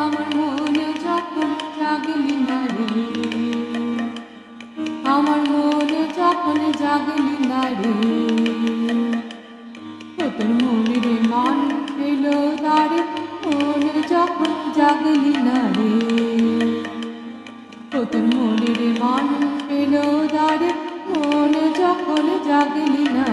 আমার মনে যখন জাগলি না রে আমার মনে যখন জাগলি না রে ও তোর মনের মানুষ এলো দাঁড়ে মনে যখন জাগলি না রে ও তোর মনের মানুষ এলো দাঁড়ে মনে যখন জাগলি না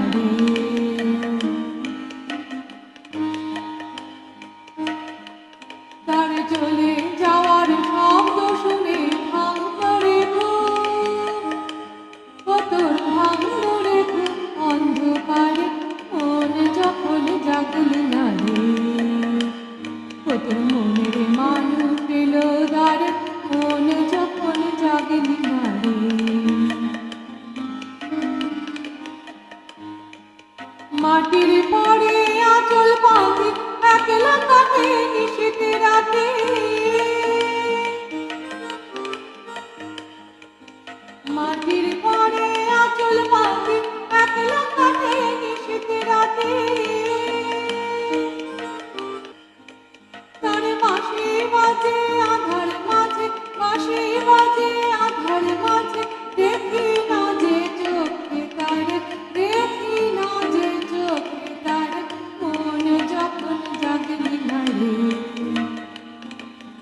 মাটির পরে আচল পাখি একলা কাটে নিশীতে রাতে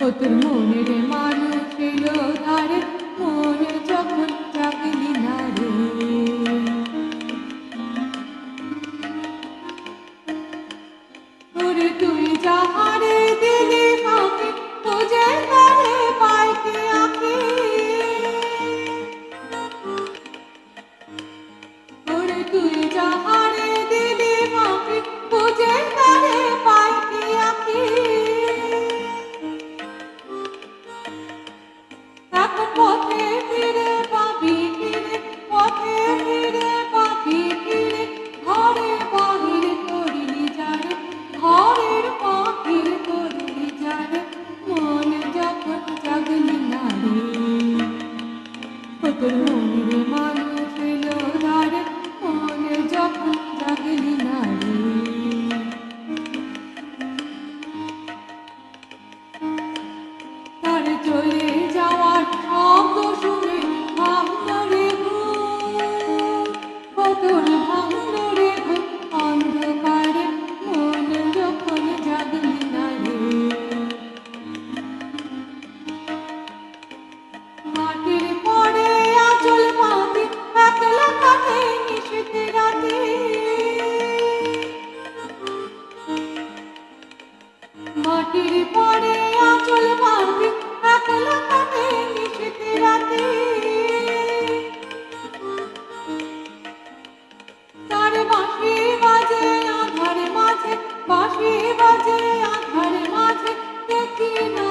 ও তোর মনের মানুষ এলো ধারে, মনে যখন জাগলি না রে। ওরে তুই যাহারে দিলি ফাঁকি তুঝে তারে পাইতে আঁকি। ওরে তুই যাহারে মনে যখন পাটির পরে আঁচল বাঁধি, একলা কাটে নিশীতে রাতে। তার বাঁশি বাজে আধার মাঝে, বাঁশি বাজে আধার মাঝে, দেখি না